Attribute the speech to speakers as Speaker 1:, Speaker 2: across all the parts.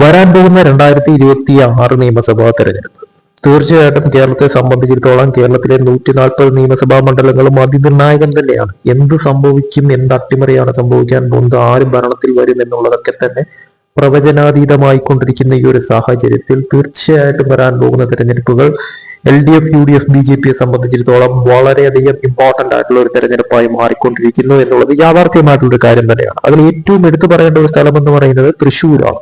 Speaker 1: വരാൻ പോകുന്ന രണ്ടായിരത്തി ഇരുപത്തി ആറ് നിയമസഭാ തെരഞ്ഞെടുപ്പ്. തീർച്ചയായിട്ടും കേരളത്തെ സംബന്ധിച്ചിടത്തോളം കേരളത്തിലെ നൂറ്റി നാൽപ്പത് നിയമസഭാ മണ്ഡലങ്ങളും അതിനിർണായകം തന്നെയാണ്. എന്ത് സംഭവിക്കും എന്ത് അട്ടിമറിയാണ് സംഭവിക്കാൻ പോകുന്നത് ആര് ഭരണത്തിൽ വരും എന്നുള്ളതൊക്കെ തന്നെ പ്രവചനാതീതമായി കൊണ്ടിരിക്കുന്ന ഈ ഒരു സാഹചര്യത്തിൽ തീർച്ചയായിട്ടും വരാൻ പോകുന്ന തെരഞ്ഞെടുപ്പുകൾ L D F U D F B J പിയെ സംബന്ധിച്ചിടത്തോളം വളരെയധികം ഇമ്പോർട്ടന്റ് ആയിട്ടുള്ള ഒരു തെരഞ്ഞെടുപ്പായി മാറിക്കൊണ്ടിരിക്കുന്നു എന്നുള്ളത് യാഥാർത്ഥ്യമായിട്ടുള്ള ഒരു കാര്യം തന്നെയാണ്. അതിൽ ഏറ്റവും എടുത്തു പറയേണ്ട ഒരു സ്ഥലം എന്ന് പറയുന്നത് തൃശ്ശൂരാണ്.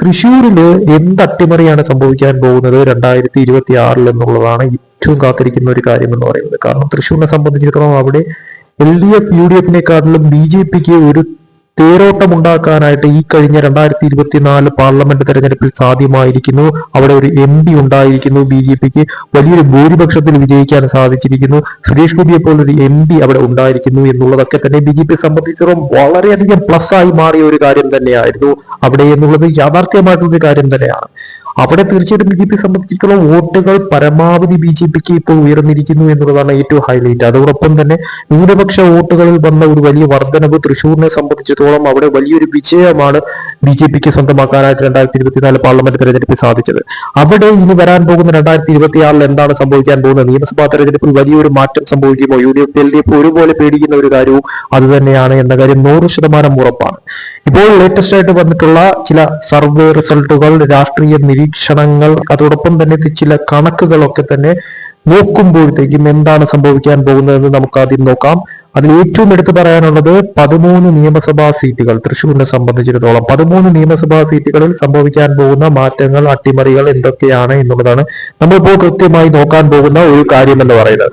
Speaker 1: തൃശ്ശൂരിൽ എന്ത് അട്ടിമറിയാണ് സംഭവിക്കാൻ പോകുന്നത് രണ്ടായിരത്തി ഇരുപത്തി ആറിൽ എന്നുള്ളതാണ് ഏറ്റവും കാത്തിരിക്കുന്ന ഒരു കാര്യം എന്ന് പറയുന്നത്. കാരണം തൃശ്ശൂരിനെ സംബന്ധിച്ചിടത്തോളം അവിടെ L D F U D എഫിനെക്കാട്ടിലും B J പിക്ക് ഒരു തേരോട്ടം ഉണ്ടാക്കാനായിട്ട് ഈ കഴിഞ്ഞ രണ്ടായിരത്തി ഇരുപത്തിനാല് പാർലമെന്റ് തെരഞ്ഞെടുപ്പിൽ സാധ്യമായിരിക്കുന്നു. അവിടെ ഒരു എം പി ഉണ്ടായിരിക്കുന്നു ബി ജെ പിക്ക്. വലിയൊരു ഭൂരിപക്ഷത്തിൽ വിജയിക്കാൻ സാധിച്ചിരിക്കുന്നു. സുരേഷ് ഗോപിയെ പോലൊരു എം പി അവിടെ ഉണ്ടായിരിക്കുന്നു എന്നുള്ളതൊക്കെ തന്നെ ബി ജെ പിയെ സംബന്ധിച്ചിടത്തോളം വളരെയധികം പ്ലസ് ആയി മാറിയ ഒരു കാര്യം തന്നെയായിരുന്നു. അവിടെ എന്നുള്ളത് യാഥാർത്ഥ്യമായിട്ടുള്ള ഒരു കാര്യം തന്നെയാണ്. അവിടെ തീർച്ചയായിട്ടും ബി ജെ പി സംബന്ധിച്ചിടത്തോളം വോട്ടുകൾ പരമാവധി ബി ജെ പിക്ക് ഇപ്പോൾ ഉയർന്നിരിക്കുന്നു എന്നുള്ളതാണ് ഏറ്റവും ഹൈലൈറ്റ് അതോടൊപ്പം തന്നെ ന്യൂനപക്ഷ വോട്ടുകളിൽ വന്ന ഒരു വലിയ വർധനവ് തൃശ്ശൂരിനെ സംബന്ധിച്ചിടത്തോളം അവിടെ വലിയൊരു വിജയമാണ് ബി ജെ പിക്ക് സ്വന്തമാക്കാനായിട്ട് രണ്ടായിരത്തി ഇരുപത്തിനാല് പാർലമെന്റ് തെരഞ്ഞെടുപ്പിൽ സാധിച്ചത്. അവിടെ ഇനി വരാൻ പോകുന്ന രണ്ടായിരത്തി ഇരുപത്തിയാറിൽ എന്താണ് സംഭവിക്കാൻ പോകുന്നത്? നിയമസഭാ തെരഞ്ഞെടുപ്പിൽ വലിയൊരു മാറ്റം സംഭവിക്കുമോ? U D F L D F ഒരുപോലെ പേടിക്കുന്ന ഒരു കാര്യവും അത് തന്നെയാണ് എന്ന കാര്യം നൂറ് ശതമാനം ഉറപ്പാണ്. ഇപ്പോൾ ലേറ്റസ്റ്റ് ആയിട്ട് വന്നിട്ടുള്ള ചില സർവേ റിസൾട്ടുകൾ രാഷ്ട്രീയ നിരീക്ഷണങ്ങൾ അതോടൊപ്പം തന്നെ ചില കണക്കുകളൊക്കെ തന്നെ നോക്കുമ്പോഴത്തേക്കും എന്താണ് സംഭവിക്കാൻ പോകുന്നതെന്ന് നമുക്ക് ആദ്യം നോക്കാം. അതിൽ ഏറ്റവും എടുത്തു പറയാനുള്ളത് പതിമൂന്ന് നിയമസഭാ സീറ്റുകൾ തൃശ്ശൂരിനെ സംബന്ധിച്ചിടത്തോളം. പതിമൂന്ന് നിയമസഭാ സീറ്റുകളിൽ സംഭവിക്കാൻ പോകുന്ന മാറ്റങ്ങൾ അട്ടിമറികൾ എന്തൊക്കെയാണ് എന്നുള്ളതാണ് നമ്മളിപ്പോൾ കൃത്യമായി നോക്കാൻ പോകുന്ന ഒരു കാര്യം എന്ന് പറയുന്നത്.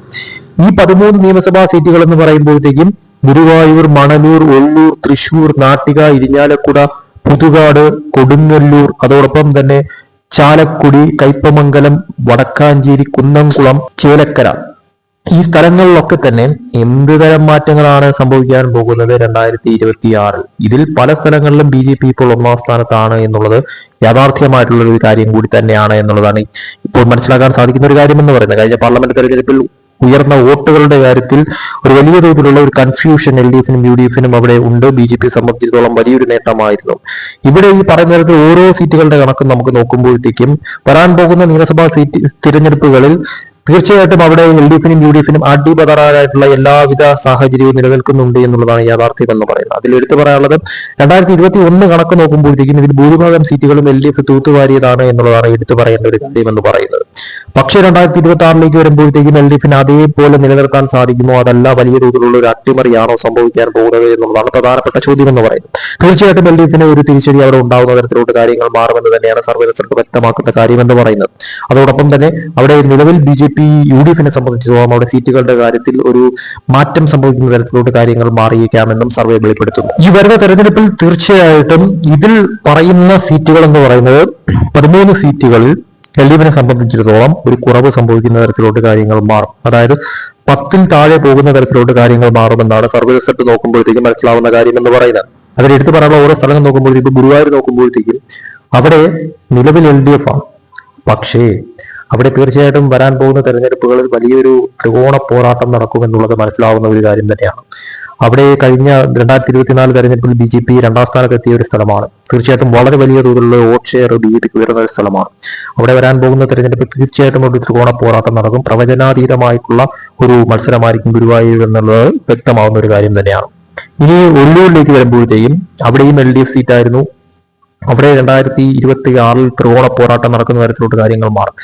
Speaker 1: ഈ പതിമൂന്ന് നിയമസഭാ സീറ്റുകൾ എന്ന് പറയുമ്പോഴത്തേക്കും ഗുരുവായൂർ മണലൂർ ഒല്ലൂർ തൃശൂർ നാട്ടിക ഇരിഞ്ഞാലക്കുട പുതുകാട് കൊടുങ്ങല്ലൂർ അതോടൊപ്പം തന്നെ ചാലക്കുടി കൈപ്പമംഗലം വടക്കാഞ്ചേരി കുന്നംകുളം ചേലക്കര. ഈ സ്ഥലങ്ങളിലൊക്കെ തന്നെ എന്ത് തരം മാറ്റങ്ങളാണ് സംഭവിക്കാൻ പോകുന്നത് രണ്ടായിരത്തി ഇരുപത്തി ആറിൽ ഇതിൽ പല സ്ഥലങ്ങളിലും ബി ജെ പി ഇപ്പോൾ ഒന്നാം സ്ഥാനത്താണ് എന്നുള്ളത് യാഥാർത്ഥ്യമായിട്ടുള്ള ഒരു കാര്യം കൂടി തന്നെയാണ് എന്നുള്ളതാണ് ഇപ്പോൾ മനസ്സിലാക്കാൻ സാധിക്കുന്ന ഒരു കാര്യം എന്ന് പറയുന്നത്. കഴിഞ്ഞ പാർലമെന്റ് തെരഞ്ഞെടുപ്പിൽ ഉയർന്ന വോട്ടുകളുടെ കാര്യത്തിൽ ഒരു വലിയ തോതിലുള്ള ഒരു കൺഫ്യൂഷൻ എൽ ഡി എഫിനും യു ഡി എഫിനും അവിടെ ഉണ്ട്. ബി ജെ പി സംബന്ധിച്ചിടത്തോളം വലിയൊരു നേട്ടമായിരുന്നു. ഇവിടെ ഈ പറയുന്ന തരത്തിൽ ഓരോ സീറ്റുകളുടെ കണക്കും നമുക്ക് നോക്കുമ്പോഴത്തേക്കും വരാൻ പോകുന്ന നിയമസഭാ സീറ്റ് തിരഞ്ഞെടുപ്പുകളിൽ തീർച്ചയായിട്ടും അവിടെ എൽ ഡി എഫിനും യു ഡി എഫിനും അടിപതറാനായിട്ടുള്ള എല്ലാവിധ സാഹചര്യവും നിലനിൽക്കുന്നുണ്ട് എന്നുള്ളതാണ് യാഥാർത്ഥ്യം എന്ന് പറയുന്നത്. അതിൽ എടുത്തു പറയാനുള്ളത് രണ്ടായിരത്തി ഇരുപത്തി ഒന്ന് കണക്ക് നോക്കുമ്പോഴത്തേക്കും ഇതിൽ ഭൂരിഭാഗം സീറ്റുകളും എൽ ഡി എഫ് തൂത്തുവാരിയതാണ് എന്നുള്ളതാണ് എടുത്തു പറയേണ്ട ഒരു കാര്യം എന്ന് പറയുന്നത്. പക്ഷേ രണ്ടായിരത്തി ഇരുപത്തി ആറിലേക്ക് വരുമ്പോഴത്തേക്കും എൽ ഡി എഫിന് അതേപോലെ നിലനിർത്താൻ സാധിക്കുമോ? അതല്ല വലിയ തോതിലുള്ള ഒരു അട്ടിമറിയാണോ സംഭവിക്കാൻ പോകുന്നത് എന്നുള്ളതാണ് പ്രധാനപ്പെട്ട ചോദ്യം എന്ന് പറയുന്നത്. തീർച്ചയായിട്ടും എൽ ഡി എഫിന് ഒരു തിരിച്ചടി അവിടെ ഉണ്ടാകുന്ന തരത്തിലോട്ട് കാര്യങ്ങൾ മാറുമെന്ന് തന്നെയാണ് സർവേ റിസൾട്ട് വ്യക്തമാക്കുന്ന കാര്യം എന്ന് പറയുന്നത്. അതോടൊപ്പം തന്നെ അവിടെ നിലവിൽ B J P U D എഫിനെ സംബന്ധിച്ചിടത്തോളം അവിടെ സീറ്റുകളുടെ കാര്യത്തിൽ ഒരു മാറ്റം സംഭവിക്കുന്ന തരത്തിലോട്ട് കാര്യങ്ങൾ മാറിയേക്കാമെന്നും സർവേ വെളിപ്പെടുത്തുന്നു. ഈ വരുന്ന തെരഞ്ഞെടുപ്പിൽ തീർച്ചയായിട്ടും ഇതിൽ പറയുന്ന സീറ്റുകൾ എന്ന് പറയുന്നത് പതിമൂന്ന് സീറ്റുകളിൽ എൽ ഡി എഫിനെ സംബന്ധിച്ചിടത്തോളം ഒരു കുറവ് സംഭവിക്കുന്ന തരത്തിലോട്ട് കാര്യങ്ങൾ മാറും. അതായത് പത്തിൽ താഴെ പോകുന്ന തരത്തിലോട്ട് കാര്യങ്ങൾ മാറുമെന്നാണ് സർവേ റിസൾട്ട് നോക്കുമ്പോഴത്തേക്കും മനസ്സിലാവുന്ന കാര്യം എന്ന് പറയുന്നത്. അതിൽ എടുത്തു പറയാനുള്ള ഓരോ സ്ഥലങ്ങൾ നോക്കുമ്പോഴത്തേക്കും ഗുരുവായൂർ നോക്കുമ്പോഴത്തേക്കും അവിടെ നിലവിൽ എൽ ഡി എഫ് ആണ് പക്ഷേ അവിടെ തീർച്ചയായിട്ടും വരാൻ പോകുന്ന തെരഞ്ഞെടുപ്പുകളിൽ വലിയൊരു ത്രികോണ പോരാട്ടം നടക്കും എന്നുള്ളത് മനസ്സിലാവുന്ന ഒരു കാര്യം തന്നെയാണ്. അവിടെ കഴിഞ്ഞ രണ്ടായിരത്തി ഇരുപത്തിനാല് തെരഞ്ഞെടുപ്പിൽ ബി ജെ പി രണ്ടാം സ്ഥാനത്ത് എത്തിയ ഒരു സ്ഥലമാണ്. തീർച്ചയായിട്ടും വളരെ വലിയ തോതിലുള്ള വോട്ട് ഷെയർ ബി ജെ പിക്ക് വരുന്ന ഒരു സ്ഥലമാണ്. അവിടെ വരാൻ പോകുന്ന തെരഞ്ഞെടുപ്പിൽ തീർച്ചയായിട്ടും ഒരു ത്രികോണ പോരാട്ടം നടക്കും. പ്രവചനാതീതമായിട്ടുള്ള ഒരു മത്സരമായിരിക്കും ഗുരുവായൂർ എന്നുള്ളത് വ്യക്തമാവുന്ന ഒരു കാര്യം തന്നെയാണ്. ഇനി ഒല്ലൂരിലേക്ക് വരുമ്പോഴത്തേക്കും അവിടെയും എൽ ഡി എഫ് സീറ്റായിരുന്നു. അവിടെ രണ്ടായിരത്തി ഇരുപത്തി ആറിൽ ത്രികോണ പോരാട്ടം നടക്കുന്ന തരത്തിലോട്ട് കാര്യങ്ങൾ മാറും.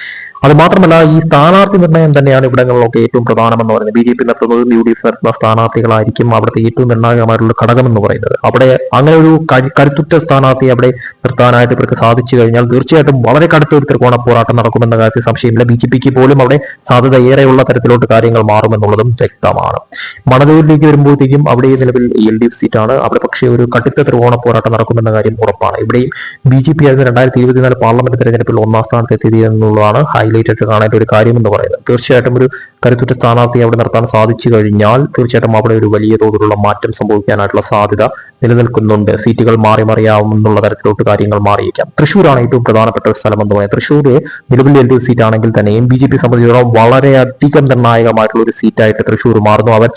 Speaker 1: അത് മാത്രമല്ല ഈ സ്ഥാനാർത്ഥി നിർണയം തന്നെയാണ് ഇവിടങ്ങളിലൊക്കെ ഏറ്റവും പ്രധാനമെന്ന് പറയുന്നത്. ബി ജെ പി നടത്തുന്നതും യു ഡി എഫ് നടത്തുന്ന സ്ഥാനാർത്ഥികളായിരിക്കും അവിടുത്തെ ഏറ്റവും നിർണായകമായിട്ടുള്ള ഘടകം എന്ന് പറയുന്നത്. അവിടെ അങ്ങനെ ഒരു കരു- കരുത്തുറ്റ സ്ഥാനാർത്ഥി അവിടെ നിർത്താനായിട്ട് ഇവർക്ക് സാധിച്ചു കഴിഞ്ഞാൽ തീർച്ചയായിട്ടും വളരെ കടുത്ത ഒരു ത്രികോണ പോരാട്ടം നടക്കുമെന്ന കാര്യത്തിൽ സംശയമില്ല. ബി ജെ പിക്ക് പോലും അവിടെ സാധ്യത ഏറെയുള്ള തരത്തിലോട്ട് കാര്യങ്ങൾ മാറുമെന്നുള്ളതും വ്യക്തമാണ്. മണലൂരിലേക്ക് വരുമ്പോഴത്തേക്കും അവിടെ നിലവിൽ എൽ ഡി എഫ് സീറ്റാണ്. അവിടെ പക്ഷേ ഒരു കടുത്ത ത്രികോണ പോരാട്ടം നടക്കുമെന്ന കാര്യം ഉറപ്പാണ്. ഇവിടെയും ബി ജെ പി ആയിരുന്നു രണ്ടായിരത്തി ഇരുപത്തിനാല് പാർലമെന്റ് തെരഞ്ഞെടുപ്പിൽ ഒന്നാം സ്ഥാനത്ത് എത്തിയത് എന്നുള്ളതാണ് ഹൈലൈറ്റ് ആയിട്ട് കാണേണ്ട ഒരു കാര്യം എന്ന് പറയുന്നത്. തീർച്ചയായിട്ടും ഒരു കരുത്തുറ്റ സ്ഥാനാർത്ഥി അവിടെ നിർത്താൻ സാധിച്ചു കഴിഞ്ഞാൽ തീർച്ചയായിട്ടും അവിടെ ഒരു വലിയ തോതിലുള്ള മാറ്റം സംഭവിക്കാനായിട്ടുള്ള സാധ്യത നിലനിൽക്കുന്നുണ്ട്. സീറ്റുകൾ മാറി മറിയാവുന്നുള്ള തരത്തിലോട്ട് കാര്യങ്ങൾ മാറിയേക്കാം തൃശ്ശൂരാണ് ഏറ്റവും പ്രധാനപ്പെട്ട ഒരു സ്ഥലം എന്ന് പറയുന്നത് തൃശ്ശൂർ നിലവിൽ എൽ ഡി എഫ് സീറ്റ് ആണെങ്കിൽ തന്നെയും ബി ജെ പി സംബന്ധിച്ചിടത്തോളം വളരെയധികം നിർണായകമായിട്ടുള്ള ഒരു സീറ്റായിട്ട് തൃശ്ശൂർ മാറുന്നു. അവൻ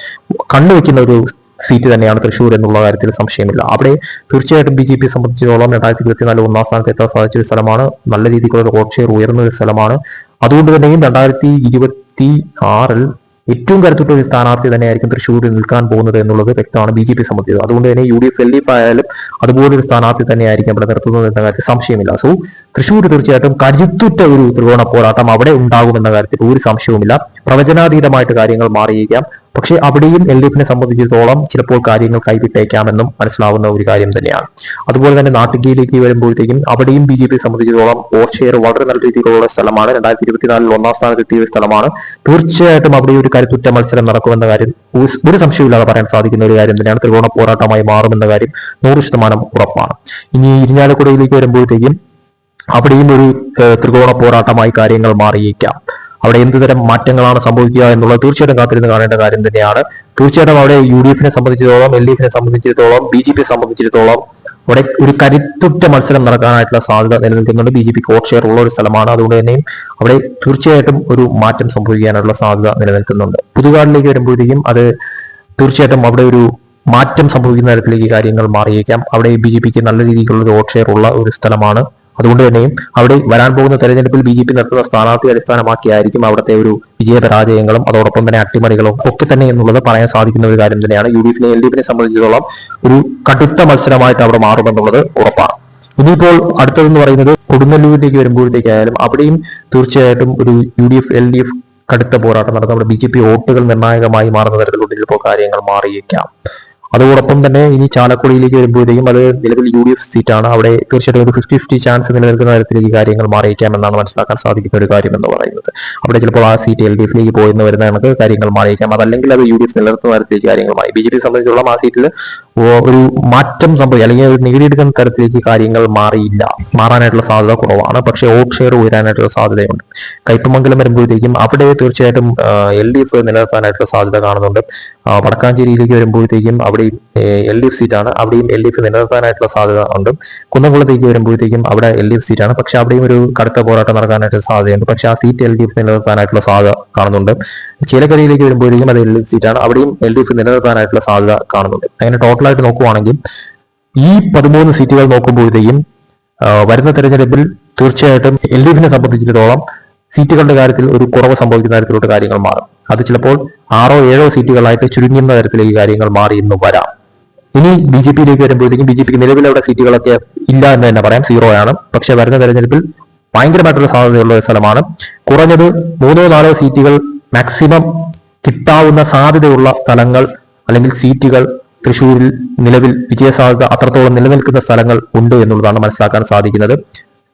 Speaker 1: കണ്ടുവെക്കുന്ന ഒരു സീറ്റ് തന്നെയാണ് തൃശ്ശൂർ എന്നുള്ള കാര്യത്തിൽ സംശയമില്ല. അവിടെ തീർച്ചയായിട്ടും ബി ജെ പിയെ സംബന്ധിച്ചിടത്തോളം രണ്ടായിരത്തി ഇരുപത്തിനാല് ഒന്നാം സ്ഥാനത്ത് എത്താൻ സാധിച്ച ഒരു സ്ഥലമാണ്. നല്ല രീതിക്കുള്ള വോട്ട് ഉയർന്ന ഒരു സ്ഥലമാണ്. അതുകൊണ്ട് തന്നെയും രണ്ടായിരത്തി ഇരുപത്തി ആറിൽ ഏറ്റവും കരുത്തുറ്റ ഒരു സ്ഥാനാർത്ഥി തന്നെയായിരിക്കും തൃശ്ശൂരിൽ നിൽക്കാൻ പോകുന്നത് എന്നുള്ളത് വ്യക്തമാണ് ബി ജെ പി സംബന്ധിച്ചത്. അതുകൊണ്ട് തന്നെ U D F L D F ആയാലും അതുപോലൊരു സ്ഥാനാർത്ഥി തന്നെയായിരിക്കും അവിടെ നിർത്തുന്നത് എന്ന കാര്യത്തിൽ സംശയമില്ല. സോ തൃശ്ശൂർ തീർച്ചയായിട്ടും കരുത്തുറ്റ ഒരു ത്രികോണ പോരാട്ടം അവിടെ ഉണ്ടാകുമെന്ന കാര്യത്തിൽ ഒരു സംശയവുമില്ല. പ്രവചനാതീതമായിട്ട് കാര്യങ്ങൾ മാറിയിരിക്കാം. പക്ഷേ അവിടെയും എൽ ഡി എഫിനെ സംബന്ധിച്ചിടത്തോളം ചിലപ്പോൾ കാര്യങ്ങൾ കൈവിട്ടേക്കാമെന്നും മനസ്സിലാവുന്ന ഒരു കാര്യം തന്നെയാണ്. അതുപോലെ തന്നെ നാട്ടികയിലേക്ക് വരുമ്പോഴത്തേക്കും അവിടെയും ബി ജെ പി സംബന്ധിച്ചിടത്തോളം ഷെയർ വളരെ നല്ല രീതിയിലുള്ള സ്ഥലമാണ്. രണ്ടായിരത്തി ഇരുപത്തിനാലിൽ ഒന്നാം സ്ഥാനത്ത് എത്തിയ ഒരു സ്ഥലമാണ്. തീർച്ചയായിട്ടും അവിടെ ഒരു കരുത്തുറ്റ മത്സരം നടക്കുമെന്ന കാര്യം ഒരു സംശയമില്ലാതെ പറയാൻ സാധിക്കുന്ന ഒരു കാര്യം തന്നെയാണ്. ത്രികോണ പോരാട്ടമായി മാറുമെന്ന കാര്യം നൂറ് ശതമാനം ഉറപ്പാണ്. ഇനി ഇരിഞ്ഞാലക്കുടയിലേക്ക് വരുമ്പോഴത്തേക്കും അവിടെയും ഒരു ത്രികോണ പോരാട്ടമായി കാര്യങ്ങൾ മാറിയേക്കാം. അവിടെ എന്തുതരം മാറ്റങ്ങളാണ് സംഭവിക്കുക എന്നുള്ളത് തീർച്ചയായിട്ടും കാത്തിരുന്ന് കാണേണ്ട കാര്യം തന്നെയാണ്. തീർച്ചയായിട്ടും അവിടെ യു ഡി എഫിനെ സംബന്ധിച്ചിടത്തോളം എൽ ഡി എഫിനെ സംബന്ധിച്ചിടത്തോളം ബി ജെ പിയെ സംബന്ധിച്ചിടത്തോളം അവിടെ ഒരു കരുത്തുറ്റ മത്സരം നടക്കാനായിട്ടുള്ള സാധ്യത നിലനിൽക്കുന്നുണ്ട്. B J P vote share ഉള്ള ഒരു സ്ഥലമാണ്. അതുകൊണ്ട് തന്നെയും അവിടെ തീർച്ചയായിട്ടും ഒരു മാറ്റം സംഭവിക്കാനുള്ള സാധ്യത നിലനിൽക്കുന്നുണ്ട്. പുതുകാടിലേക്ക് വരുമ്പോഴേക്കും അത് തീർച്ചയായിട്ടും അവിടെ ഒരു മാറ്റം സംഭവിക്കുന്ന തരത്തിലേക്ക് കാര്യങ്ങൾ മാറിയേക്കാം. അവിടെ ബി ജെ പിക്ക് നല്ല രീതിയിലുള്ള വോട്ട് ഷെയർ ഉള്ള ഒരു സ്ഥലമാണ് അതുകൊണ്ട് തന്നെയും അവിടെ വരാൻ പോകുന്ന തെരഞ്ഞെടുപ്പിൽ ബി ജെ പി നടത്തുന്ന സ്ഥാനാർത്ഥി അടിസ്ഥാനമാക്കിയായിരിക്കും അവിടുത്തെ ഒരു വിജയ പരാജയങ്ങളും അതോടൊപ്പം തന്നെ അട്ടിമറികളും ഒക്കെ തന്നെ എന്നുള്ളത് പറയാൻ സാധിക്കുന്ന ഒരു കാര്യം തന്നെയാണ് യു ഡി എഫിനെ എൽ ഡി എഫിനെ സംബന്ധിച്ചിടത്തോളം ഒരു കടുത്ത മത്സരമായിട്ട് അവിടെ മാറുമെന്നുള്ളത് ഉറപ്പാണ്. ഇനിയിപ്പോൾ അടുത്തതെന്ന് പറയുന്നത് കൊടുങ്ങല്ലൂരിലേക്ക് വരുമ്പോഴത്തേക്കായാലും അവിടെയും തീർച്ചയായിട്ടും ഒരു U D F L D F കടുത്ത പോരാട്ടം നടന്ന് അവിടെ ബി ജെ പി വോട്ടുകൾ നിർണായകമായി മാറുന്ന തരത്തിലുള്ള ഇപ്പോൾ കാര്യങ്ങൾ മാറിയേക്കാം. അതോടൊപ്പം തന്നെ ഇനി ചാലക്കുടിയിലേക്ക് വരുമ്പോഴത്തേക്കും അത് നിലവിൽ യു ഡി എഫ് സീറ്റാണ്. അവിടെ തീർച്ചയായിട്ടും ഒരു ഫിഫ്റ്റി ഫിഫ്റ്റി ചാൻസ് നിലനിൽക്കുന്ന തരത്തിലേക്ക് കാര്യങ്ങൾ മാറിയേക്കാമെന്നാണ് മനസ്സിലാക്കാൻ സാധിക്കുന്ന ഒരു കാര്യം എന്ന് പറയുന്നത്. അവിടെ ചിലപ്പോൾ ആ സീറ്റ് എൽ ഡി എഫിലേക്ക് പോയെന്ന് വരുന്ന കണക്ക് കാര്യങ്ങൾ മാറിയേക്കാം. അതല്ലെങ്കിൽ അത് യു ഡി എഫ് നിലനിർത്തുന്ന തരത്തിലേക്ക് കാര്യങ്ങൾ മാറി. ബി ജെ പി സംബന്ധിച്ചുള്ള ആ സീറ്റിൽ ഒരു മാറ്റം സംഭവിക്കും. അല്ലെങ്കിൽ ഒരു നേടിയെടുക്കുന്ന തരത്തിലേക്ക് കാര്യങ്ങൾ മാറിയില്ല. മാറാനായിട്ടുള്ള സാധ്യത കുറവാണ്. പക്ഷേ വോട്ട് ഷെയർ ഉയരാനായിട്ടുള്ള സാധ്യതയുണ്ട്. കയ്പമംഗലം വരുമ്പോഴത്തേക്കും അവിടെ തീർച്ചയായിട്ടും എൽ ഡി എഫ് നിലനിർത്താനായിട്ടുള്ള സാധ്യത കാണുന്നുണ്ട്. വടക്കാഞ്ചേരിയിലേക്ക് വരുമ്പോഴത്തേക്കും അവിടെയും എൽ ഡി എഫ് സീറ്റാണ് അവിടെയും എൽ ഡി എഫ് നിലനിർത്താനായിട്ടുള്ള സാധ്യത ഉണ്ട്. കുന്നംകുളത്തേക്ക് വരുമ്പോഴത്തേക്കും അവിടെ എൽ ഡി എഫ് സീറ്റാണ് പക്ഷെ അവിടെയും ഒരു കടുത്ത പോരാട്ടം നടക്കാനായിട്ട് സാധ്യതയുണ്ട്. പക്ഷെ ആ സീറ്റ് എൽ ഡി എഫ് നിലനിർത്താനായിട്ടുള്ള സാധ്യത കാണുന്നുണ്ട്. ചിലക്കരയിലേക്ക് വരുമ്പോഴത്തേക്കും അത് എൽ ഡി സീറ്റാണ് അവിടെയും എൽ ഡി എഫ് നിലനിർത്താനായിട്ടുള്ള സാധ്യത കാണുന്നുണ്ട്. അങ്ങനെ ടോട്ടലായിട്ട് നോക്കുവാണെങ്കിൽ ഈ പതിമൂന്ന് സീറ്റുകൾ നോക്കുമ്പോഴത്തേക്കും വരുന്ന തെരഞ്ഞെടുപ്പിൽ തീർച്ചയായിട്ടും എൽ ഡി എഫിനെ സംബന്ധിച്ചിടത്തോളം സീറ്റുകളുടെ കാര്യത്തിൽ ഒരു കുറവ് സംഭവിക്കുന്ന തരത്തിലോട്ട് കാര്യങ്ങൾ മാറും. അത് ചിലപ്പോൾ ആറോ ഏഴോ സീറ്റുകളായിട്ട് ചുരുങ്ങുന്ന തരത്തിലേക്ക് കാര്യങ്ങൾ മാറി എന്ന് വരാം. ഇനി ബി ജെ പിയിലേക്ക് വരുമ്പോഴത്തേക്കും ബി ജെ പിക്ക് നിലവിലവിടെ സീറ്റുകളൊക്കെ ഇല്ല എന്ന് തന്നെ പറയാം. സീറോ ആണ്. പക്ഷെ വരുന്ന തെരഞ്ഞെടുപ്പിൽ ഭയങ്കരമായിട്ടുള്ള സാധ്യതയുള്ള ഒരു സ്ഥലമാണ്. കുറഞ്ഞത് മൂന്നോ നാലോ സീറ്റുകൾ മാക്സിമം കിട്ടാവുന്ന സാധ്യതയുള്ള സ്ഥലങ്ങൾ അല്ലെങ്കിൽ സീറ്റുകൾ തൃശ്ശൂരിൽ നിലവിൽ വിജയസാധ്യത അത്രത്തോളം നിലനിൽക്കുന്ന സ്ഥലങ്ങൾ ഉണ്ട് എന്നുള്ളതാണ് മനസ്സിലാക്കാൻ സാധിക്കുന്നത്.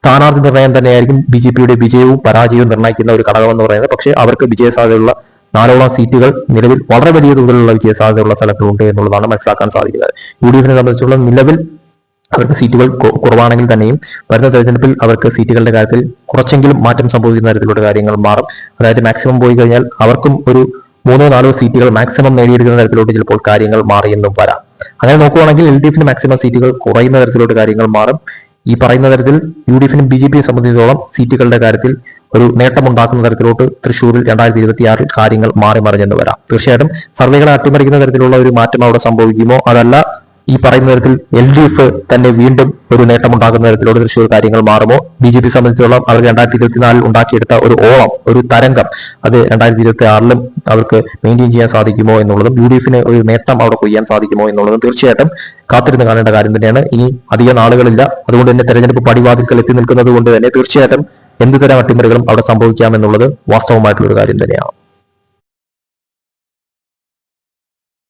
Speaker 1: സ്ഥാനാർത്ഥി നിർണയം തന്നെയായിരിക്കും ബി ജെ പിയുടെ വിജയവും പരാജയവും നിർണയിക്കുന്ന ഒരു ഘടകം എന്ന് പറയുന്നത്. പക്ഷേ അവർക്ക് വിജയസാധ്യതയുള്ള നാലോളം സീറ്റുകൾ നിലവിൽ വളരെ വലിയ തോതിലുള്ള വിജയസാധ്യതയുള്ള സ്ഥലങ്ങളുണ്ട് എന്നുള്ളതാണ് മനസ്സിലാക്കാൻ സാധിക്കുന്നത്. യു ഡി എഫിനെ സംബന്ധിച്ചുള്ള നിലവിൽ അവർക്ക് സീറ്റുകൾ കുറവാണെങ്കിൽ തന്നെയും വരുന്ന തെരഞ്ഞെടുപ്പിൽ അവർക്ക് സീറ്റുകളുടെ കാര്യത്തിൽ കുറച്ചെങ്കിലും മാറ്റം സംഭവിക്കുന്ന തരത്തിലുള്ള കാര്യങ്ങൾ മാറും. അതായത് മാക്സിമം പോയി കഴിഞ്ഞാൽ അവർക്കും ഒരു മൂന്നോ നാലോ സീറ്റുകൾ മാക്സിമം നേടിയെടുക്കുന്ന തരത്തിലോട്ട് ചിലപ്പോൾ കാര്യങ്ങൾ മാറിയെന്നും വരാം. അങ്ങനെ നോക്കുവാണെങ്കിൽ എൽ ഡി എഫിന് മാക്സിമം സീറ്റുകൾ കുറയുന്ന തരത്തിലോട്ട് കാര്യങ്ങൾ മാറും. ഈ പറയുന്ന തരത്തിൽ യു ഡി എഫിനും ബി ജെ പിയെ സംബന്ധിച്ചിടത്തോളം സീറ്റുകളുടെ കാര്യത്തിൽ ഒരു നേട്ടമുണ്ടാക്കുന്ന തരത്തിലോട്ട് തൃശ്ശൂരിൽ രണ്ടായിരത്തി ഇരുപത്തിയാറിൽ കാര്യങ്ങൾ മാറി മറിഞ്ഞെന്ന് വരാം. തീർച്ചയായിട്ടും സർവേകളെ അട്ടിമറിക്കുന്ന തരത്തിലുള്ള ഒരു മാറ്റം അവിടെ സംഭവിക്കുമോ? അതല്ല ഈ പറയുന്ന തരത്തിൽ എൽ ഡി എഫ് തന്നെ വീണ്ടും ഒരു നേട്ടമുണ്ടാകുന്ന തരത്തിലൂടെ തൃശ്ശൂർ കാര്യങ്ങൾ മാറുമോ? ബി ജെ പി സംബന്ധിച്ചിടത്തോളം അവർ രണ്ടായിരത്തി ഇരുപത്തിനാലിൽ ഉണ്ടാക്കിയെടുത്ത ഒരു ഓളം ഒരു തരംഗം അത് രണ്ടായിരത്തി ഇരുപത്തി ആറിലും അവർക്ക് മെയിന്റെയിൻ ചെയ്യാൻ സാധിക്കുമോ എന്നുള്ളതും യു ഡി എഫിന് ഒരു നേട്ടം അവിടെ കൊയ്യാൻ സാധിക്കുമോ എന്നുള്ളതും തീർച്ചയായിട്ടും കാത്തിരുന്ന് കാണേണ്ട കാര്യം തന്നെയാണ്. ഇനി അധിക നാളുകളില്ല. അതുകൊണ്ട് തന്നെ തെരഞ്ഞെടുപ്പ് പടിവാതിൽക്കൽ എത്തി നിൽക്കുന്നത് കൊണ്ട് തന്നെ തീർച്ചയായിട്ടും എന്തുതരം അട്ടിമറികളും അവിടെ സംഭവിക്കാമെന്നുള്ളത് വാസ്തവമായിട്ടുള്ള ഒരു കാര്യം തന്നെയാണ്.